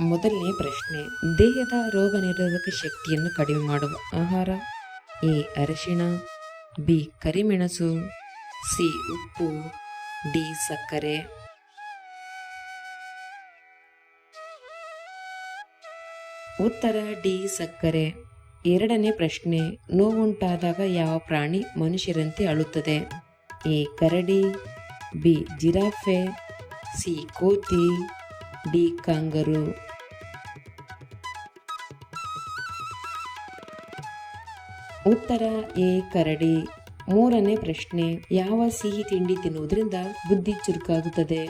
ಮೊದಲನೇ ಪ್ರಶ್ನೆ, ದೇಹದ ರೋಗ ನಿರೋಧಕ ಶಕ್ತಿಯನ್ನು ಕಡಿಮೆ ಮಾಡುವ ಆಹಾರ ಎ, ಅರಿಶಿಣ, ಬಿ, ಕರಿಮೆಣಸು, ಸಿ, ಉಪ್ಪು, ಡಿ, ಸಕ್ಕರೆ. ಉತ್ತರ, ಡಿ, ಸಕ್ಕರೆ. ಎರಡನೇ ಪ್ರಶ್ನೆ, ನೋವುಂಟಾದಾಗ ಯಾವ ಪ್ರಾಣಿ ಮನುಷ್ಯರಂತೆ ಅಳುತ್ತದೆ? ಎ, ಕರಡಿ, ಬಿ, ಜಿರಾಫೆ, ಸಿ, ಕೋತಿ, ಡಿ, ಕಾಂಗರು. ಉತ್ತರ ಎ ಕರಡಿ. ಮೂರನೇ ಪ್ರಶ್ನೆ, ಯಾವ ಸಿಹಿ ತಿಂಡಿ ತಿನ್ನುವುದರಿಂದ ಬುದ್ಧಿ ಚುರುಕಾಗುತ್ತದೆ?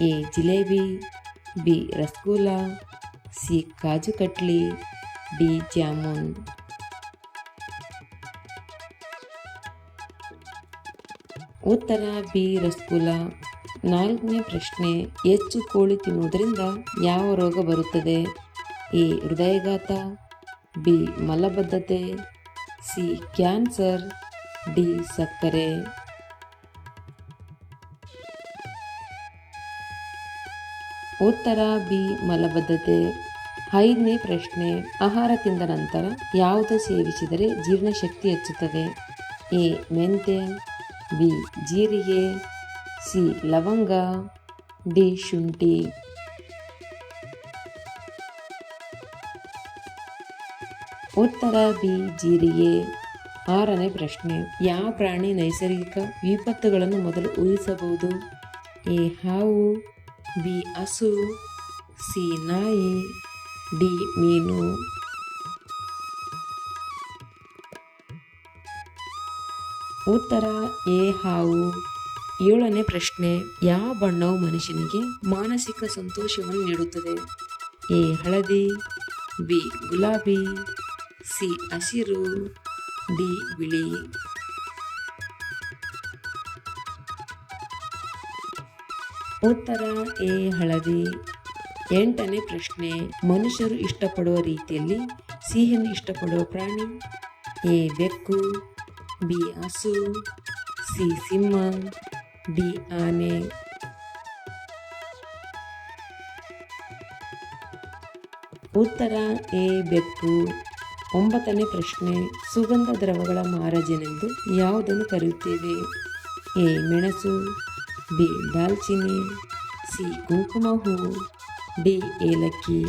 A jalebi, B rasgulla, C kaju katli, D jamun. ಉತ್ತರ ಬಿ ರಸಗುಲ್ಲ. ನಾಲ್ಕನೇ ಪ್ರಶ್ನೆ, ಹೆಚ್ಚು ಕೋಳಿ ತಿನ್ನುವುದರಿಂದ ಯಾವ ರೋಗ ಬರುತ್ತದೆ? ಎ ಹೃದಯಘಾತ, ಬಿ ಮಲಬದ್ಧತೆ ಸಿ ಕ್ಯಾನ್ಸರ್ ಡಿ ಸಕ್ಕರೆ. ಉತ್ತರ ಬಿ ಮಲಬದ್ಧತೆ. ಐದನೇ ಪ್ರಶ್ನೆ, ಆಹಾರ ತಿಂದ ನಂತರ ಯಾವುದು ಸೇವಿಸಿದರೆ ಜೀರ್ಣಶಕ್ತಿ ಹೆಚ್ಚುತ್ತದೆ. ಎ ಮೆಂತೆ ಬಿ, ಜೀರಿಗೆ. ಸಿ, ಲವಂಗ. ಡಿ, ಶುಂಠಿ. ಉತ್ತರ ಬಿ ಜೀರಿಗೆ. ಆರನೇ ಪ್ರಶ್ನೆ, ಯಾವ ಪ್ರಾಣಿ ನೈಸರ್ಗಿಕ ವಿಪತ್ತುಗಳನ್ನು ಮೊದಲು ಊಹಿಸಬಹುದು? ಎ, ಹಾವು, ಬಿ, ಹಸು, ಸಿ, ನಾಯಿ, ಡಿ, ಮೀನು. ಉತ್ತರ, ಎ, ಹಾವು. ಏಳನೇ ಪ್ರಶ್ನೆ, ಯಾವ ಬಣ್ಣವು ಮನುಷ್ಯನಿಗೆ ಮಾನಸಿಕ ಸಂತೋಷವನ್ನು ನೀಡುತ್ತದೆ? ಎ, ಹಳದಿ, ಬಿ, ಗುಲಾಬಿ ಸಿ ಹಸಿರು, ಡಿ ಬಿಳಿ. ಉತ್ತರ, ಎ ಹಳದಿ. ಎಂಟನೇ ಪ್ರಶ್ನೆ, ಮನುಷ್ಯರು ಇಷ್ಟಪಡುವ ರೀತಿಯಲ್ಲಿ ಸಿಹಿಯನ್ನು ಇಷ್ಟಪಡುವ ಪ್ರಾಣಿ? ಎ ಬೆಕ್ಕು, ಬಿ ಹಸು, ಸಿ ಸಿಂಹ, ಡಿ ಆನೆ. ಉತ್ತರ, ಎ ಬೆಕ್ಕು. ಒಂಬತ್ತನೇ ಪ್ರಶ್ನೆ, ಸುಗಂಧ ದ್ರವಗಳ ಮಹಾರಾಜನೆಂದು ಯಾವುದನ್ನು ಕರೆಯುತ್ತೇವೆ? ಎ, ಮೆಣಸು, ಬಿ ದಾಲ್ಚಿನ್ನಿ ಸಿ, ಕುಂಕುಮ ಹೂವು, ಡಿ, ಏಲಕ್ಕಿ.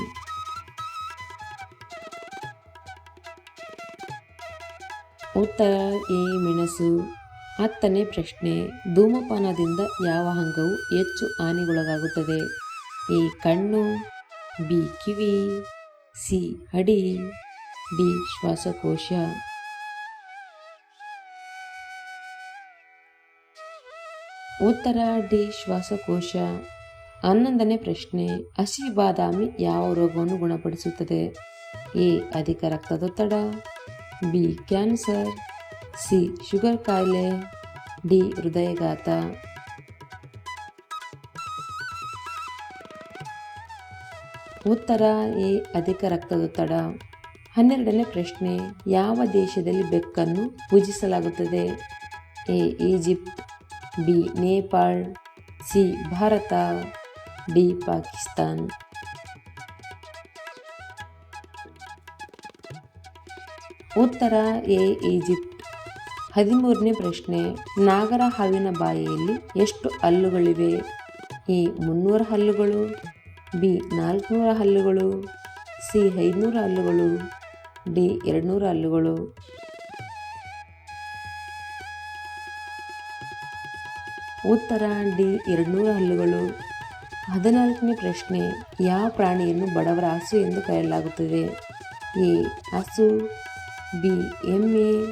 ಉತ್ತರ, ಎ, ಮೆಣಸು. ಹತ್ತನೇ ಪ್ರಶ್ನೆ, ಧೂಮಪಾನದಿಂದ ಯಾವ ಅಂಗವು ಹೆಚ್ಚು ಹಾನಿಗೊಳಗಾಗುತ್ತದೆ? ಎ, ಕಣ್ಣು, ಬಿ, ಕಿವಿ, ಸಿ ಹಡಿ ಡಿ ಶ್ವಾಸಕೋಶ. ಉತ್ತರ ಡಿ ಶ್ವಾಸಕೋಶ. ಹನ್ನೊಂದನೇ ಪ್ರಶ್ನೆ, ಹಸಿ ಬಾದಾಮಿ ಯಾವ ರೋಗವನ್ನು ಗುಣಪಡಿಸುತ್ತದೆ? ಎ, ಅಧಿಕ ರಕ್ತದೊತ್ತಡ. B, cancer. ಸಿ, ಶುಗರ್ ಕಾಯಿಲೆ. ಡಿ, ಹೃದಯಘಾತ. ಉತ್ತರ ಎ, ಅಧಿಕ ರಕ್ತದೊತ್ತಡ. ಹನ್ನೆರಡನೇ ಪ್ರಶ್ನೆ, ಯಾವ ದೇಶದಲ್ಲಿ ಬೆಕ್ಕನ್ನು ಪೂಜಿಸಲಾಗುತ್ತದೆ? A, Egypt, B, Nepal, C, Bharat, D, Pakistan. ಉತ್ತರ, ಎ, ಈಜಿಪ್ಟ್. ಹದಿಮೂರನೇ ಪ್ರಶ್ನೆ, ನಾಗರ ಹಾವಿನ ಬಾಯಿಯಲ್ಲಿ ಎಷ್ಟು ಹಲ್ಲುಗಳಿವೆ? ಎ, ಮುನ್ನೂರ ಹಲ್ಲುಗಳು, ಬಿ, ನಾಲ್ಕುನೂರ ಹಲ್ಲುಗಳು, ಸಿ, ಐದುನೂರ ಹಲ್ಲುಗಳು. ಡಿ ಎರಡುನೂರ ಹಲ್ಲುಗಳು. ಉತ್ತರ ಡಿ ಎರಡುನೂರ ಹಲ್ಲುಗಳು. ಹದಿನಾಲ್ಕನೇ ಪ್ರಶ್ನೆ, ಯಾವ ಪ್ರಾಣಿಯನ್ನು ಬಡವರ ಹಸು ಎಂದು ಕರೆಯಲಾಗುತ್ತದೆ? ಎ, ಹಸು, ಬಿ, ಎಮ್ಮೆ,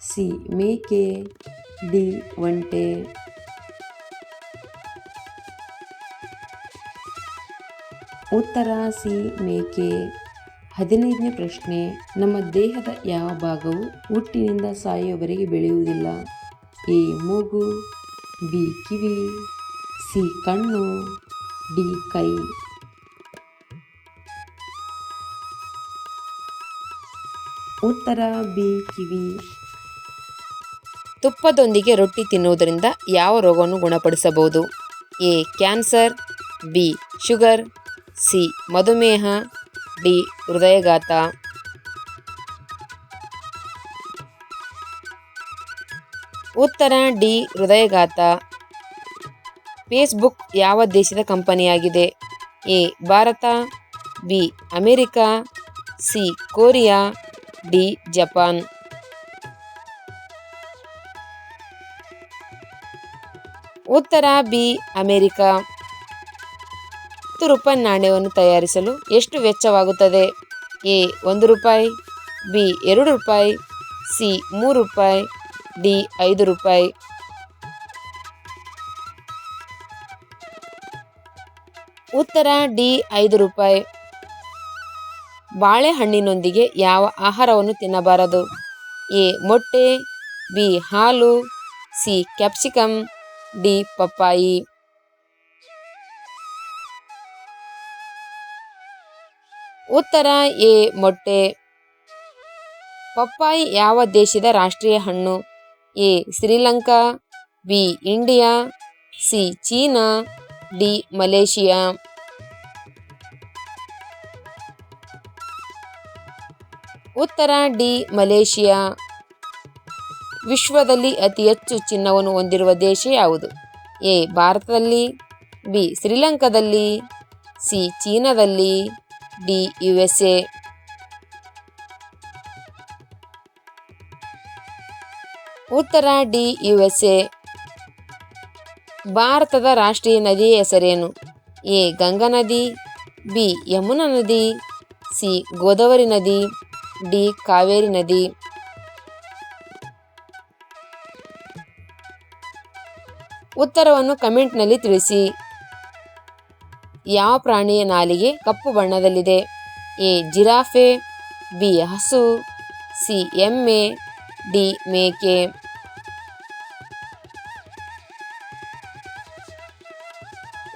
ಸಿ, ಮೇಕೆ, ಡಿ, ಒಂಟೆ. ಉತ್ತರ ಸಿ, ಮೇಕೆ. ಹದಿನೈದನೇ ಪ್ರಶ್ನೆ, ನಮ್ಮ ದೇಹದ ಯಾವ ಭಾಗವು ಹುಟ್ಟಿನಿಂದ ಸಾಯುವವರೆಗೆ ಬೆಳೆಯುವುದಿಲ್ಲ? ಎ, ಮೂಗು, ಬಿ, ಕಿವಿ, ಸಿ, ಕಣ್ಣು, ಡಿ, ಕೈ. ಉತ್ತರ, ಬಿ, ಕಿವಿ. ತುಪ್ಪದೊಂದಿಗೆ ರೊಟ್ಟಿ ತಿನ್ನುವುದರಿಂದ ಯಾವ ರೋಗವನ್ನು ಗುಣಪಡಿಸಬಹುದು? A, cancer, B, sugar, C, ಮಧುಮೇಹ ಡಿ ಹೃದಯಘಾತ. ಉತ್ತರ, ಡಿ, ಹೃದಯಘಾತ. ಫೇಸ್ಬುಕ್ ಯಾವ ದೇಶದ ಕಂಪನಿಯಾಗಿದೆ? A, Bharat, B, America, C, Korea, D, Japan. ಉತ್ತರ, ಬಿ, ಅಮೆರಿಕ. ಹತ್ತು ರೂಪಾಯಿ ನಾಣ್ಯವನ್ನು ತಯಾರಿಸಲು ಎಷ್ಟು ವೆಚ್ಚವಾಗುತ್ತದೆ? ಎ, ಒಂದು ರೂಪಾಯಿ, ಬಿ, ಎರಡು ರೂಪಾಯಿ, ಸಿ, ಮೂರು ರೂಪಾಯಿ, ಡಿ, ಐದು ರೂಪಾಯಿ. ಉತ್ತರ, ಡಿ, ಐದು ರೂಪಾಯಿ. ಬಾಳೆಹಣ್ಣಿನೊಂದಿಗೆ ಯಾವ ಆಹಾರವನ್ನು ತಿನ್ನಬಾರದು? ಎ, ಮೊಟ್ಟೆ, ಬಿ, ಹಾಲು, ಸಿ ಕ್ಯಾಪ್ಸಿಕಮ್ ಡಿ, ಪಪ್ಪಾಯಿ. ಉತ್ತರ ಎ ಮೊಟ್ಟೆ. ಪಪ್ಪಾಯಿ ಯಾವ ದೇಶದ ರಾಷ್ಟ್ರೀಯ ಹಣ್ಣು? A Sri Lanka, B India, C China, D Malaysia. ಉತ್ತರ ಡಿ ಮಲೇಷಿಯಾ. ವಿಶ್ವದಲ್ಲಿ ಅತಿ ಹೆಚ್ಚು ಚಿನ್ನವನ್ನು ಹೊಂದಿರುವ ದೇಶ ಯಾವುದು? ಎ ಭಾರತದಲ್ಲಿ, ಬಿ ಶ್ರೀಲಂಕಾದಲ್ಲಿ, ಸಿ ಚೀನಾದಲ್ಲಿ ಡಿ ಯು ಎಸ್ ಎ ಉತ್ತರ ಡಿ ಯು ಎಸ್ ಎ ಭಾರತದ ರಾಷ್ಟ್ರೀಯ ನದಿಯ ಹೆಸರೇನು? ಎ. ಗಂಗಾ ನದಿ, ಬಿ. ಯಮುನಾ ನದಿ, ಸಿ. ಗೋದಾವರಿ ನದಿ, ಡಿ. ಕಾವೇರಿ ನದಿ. ಉತ್ತರವನ್ನು ಕಮೆಂಟ್ನಲ್ಲಿ ತಿಳಿಸಿ. ಯಾವ ಪ್ರಾಣಿಯ ನಾಲಿಗೆ ಕಪ್ಪು ಬಣ್ಣದಲ್ಲಿದೆ? ಎ, ಜಿರಾಫೆ, ಬಿ, ಹಸು, ಸಿ, ಎಮ್ಮೆ, ಡಿ, ಮೇಕೆ.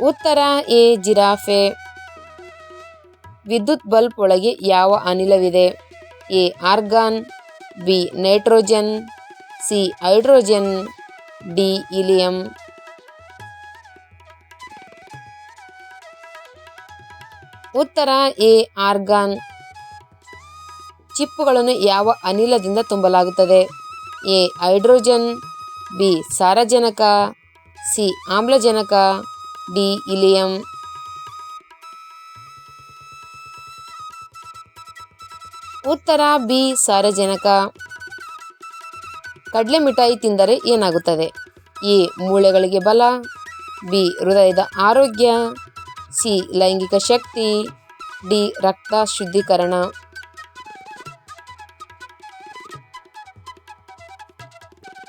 ಉತ್ತರ, ಎ, ಜಿರಾಫೆ. ವಿದ್ಯುತ್ ಬಲ್ಬ್ ಒಳಗೆ ಯಾವ ಅನಿಲವಿದೆ? A, argon, B, nitrogen, C, hydrogen, D, helium. ಉತ್ತರ ಎ, ಆರ್ಗಾನ್. ಚಿಪ್ಪುಗಳನ್ನು ಯಾವ ಅನಿಲದಿಂದ ತುಂಬಲಾಗುತ್ತದೆ? ಎ, ಹೈಡ್ರೋಜನ್, ಬಿ, ಸಾರಜನಕ, ಸಿ, ಆಮ್ಲಜನಕ, ಡಿ, ಇಲಿಯಂ. ಉತ್ತರ ಬಿ, ಸಾರಜನಕ. ಕಡಲೆ ಮಿಠಾಯಿ ತಿಂದರೆ ಏನಾಗುತ್ತದೆ? ಎ, ಮೂಳೆಗಳಿಗೆ ಬಲ, ಬಿ, ಹೃದಯದ ಆರೋಗ್ಯ. ಸಿ ಲೈಂಗಿಕ ಶಕ್ತಿ ಡಿ ರಕ್ತ ಶುದ್ಧೀಕರಣ.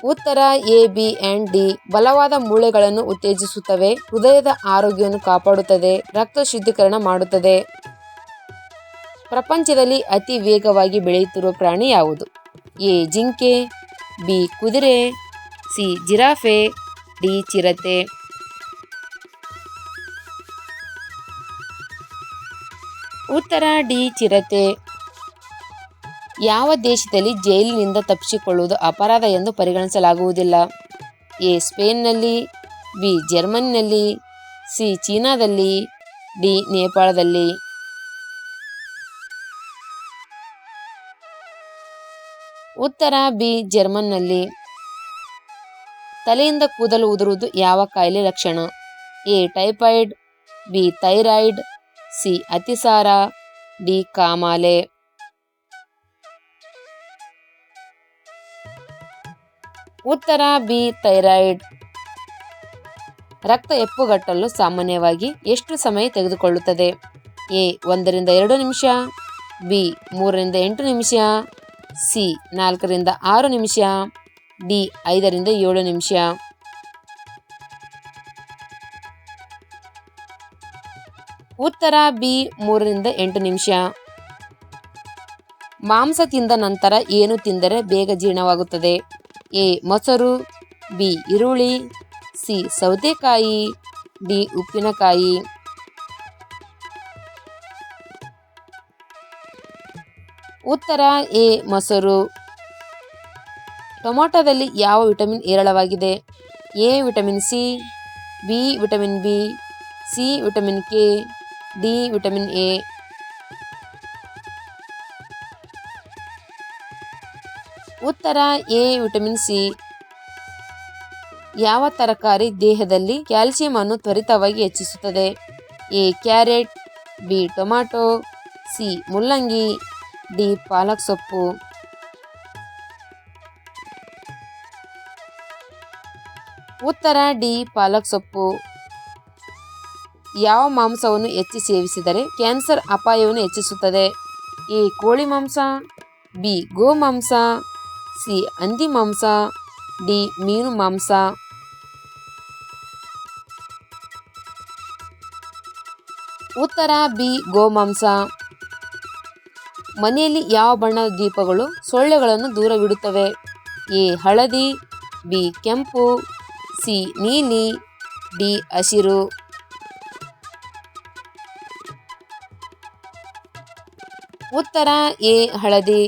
ಉತ್ತರ ಎ, ಬಿ ಆ್ಯಂಡ್ ಡಿ ಬಲವಾದ ಮೂಳೆಗಳನ್ನು ಉತ್ತೇಜಿಸುತ್ತವೆ. ಹೃದಯದ ಆರೋಗ್ಯವನ್ನು ಕಾಪಾಡುತ್ತದೆ. ರಕ್ತ ಶುದ್ಧೀಕರಣ ಮಾಡುತ್ತದೆ. ಪ್ರಪಂಚದಲ್ಲಿ ಅತಿ ವೇಗವಾಗಿ ಬೆಳೆಯುತ್ತಿರುವ ಪ್ರಾಣಿ ಯಾವುದು? ಎ, ಜಿಂಕೆ, ಬಿ, ಕುದುರೆ, ಸಿ, ಜಿರಾಫೆ, ಡಿ, ಚಿರತೆ. ಉತ್ತರ ಡಿ ಚಿರತೆ. ಯಾವ ದೇಶದಲ್ಲಿ ಜೈಲಿನಿಂದ ತಪ್ಪಿಸಿಕೊಳ್ಳುವುದು ಅಪರಾಧ ಎಂದು ಪರಿಗಣಿಸಲಾಗುವುದಿಲ್ಲ? ಎ. ಸ್ಪೇನ್ನಲ್ಲಿ, ಬಿ. ಜರ್ಮನಿನಲ್ಲಿ, ಸಿ. ಚೀನಾದಲ್ಲಿ, ಡಿ. ನೇಪಾಳದಲ್ಲಿ. ಉತ್ತರ ಬಿ. ಜರ್ಮನ್ನಲ್ಲಿ. ತಲೆಯಿಂದ ಕೂದಲು ಉದುರುವುದು ಯಾವ ಕಾಯಿಲೆ ಲಕ್ಷಣ? A. Typhoid, B. Thyroid C. ಅತಿಸಾರ, ಡಿ. ಕಾಮಾಲೆ. ಉತ್ತರ ಬಿ. ಥೈರಾಯ್ಡ್. ರಕ್ತ ಎಪ್ಪುಗಟ್ಟಲು ಸಾಮಾನ್ಯವಾಗಿ ಎಷ್ಟು ಸಮಯ ತೆಗೆದುಕೊಳ್ಳುತ್ತದೆ? ಎ. ಒಂದರಿಂದ ಎರಡು ನಿಮಿಷ, ಬಿ. ಮೂರರಿಂದ ಎಂಟು ನಿಮಿಷ, ಸಿ. ನಾಲ್ಕರಿಂದ ಆರು ನಿಮಿಷ, ಡಿ. ಐದರಿಂದ ಏಳು ನಿಮಿಷ. ಉತ್ತರ ಬಿ ಮೂರರಿಂದ ಎಂಟು ನಿಮಿಷ. ಮಾಂಸ ತಿಂದ ನಂತರ ಏನು ತಿಂದರೆ ಬೇಗ ಜೀರ್ಣವಾಗುತ್ತದೆ? ಎ, ಮೊಸರು, ಬಿ, ಈರುಳ್ಳಿ, ಸಿ, ಸೌತೆಕಾಯಿ, ಡಿ, ಉಪ್ಪಿನಕಾಯಿ. ಉತ್ತರ ಎ, ಮೊಸರು. ಟೊಮೊಟೊದಲ್ಲಿ ಯಾವ ವಿಟಮಿನ್ ಹೇರಳವಾಗಿದೆ? A, vitamin C, B, vitamin B, C, vitamin K. D vitamin A ಉತ್ತರ ಎ ವಿಟಮಿನ್ ಸಿ ಯಾವ ತರಕಾರಿ ದೇಹದಲ್ಲಿ ಕ್ಯಾಲ್ಸಿಯಂ ಅನ್ನು ತ್ವರಿತವಾಗಿ ಹೆಚ್ಚಿಸುತ್ತದೆ? A carrot B tomato C ಮುಲ್ಲಂಗಿ ಡಿ ಪಾಲಕ್ ಸೊಪ್ಪು. ಉತ್ತರ ಡಿ ಪಾಲಕ್ ಸೊಪ್ಪು. ಯಾವ ಮಾಂಸವನ್ನು ಹೆಚ್ಚು ಸೇವಿಸಿದರೆ ಕ್ಯಾನ್ಸರ್ ಅಪಾಯವನ್ನು ಹೆಚ್ಚಿಸುತ್ತದೆ? ಎ. ಕೋಳಿ ಮಾಂಸ, ಬಿ. ಗೋಮಾಂಸ ಸಿ. ಹಂದಿ ಮಾಂಸ, ಡಿ. ಮೀನು ಮಾಂಸ. ಉತ್ತರ, ಬಿ. ಗೋಮಾಂಸ ಮನೆಯಲ್ಲಿ ಯಾವ ಬಣ್ಣದ ದೀಪಗಳು ಸೊಳ್ಳೆಗಳನ್ನು ದೂರವಿಡುತ್ತವೆ? ಎ. ಹಳದಿ, ಬಿ. ಕೆಂಪು, ಸಿ. ನೀಲಿ, ಡಿ. ಹಸಿರು. ಉತ್ತರ ಈ ಹಳದಿ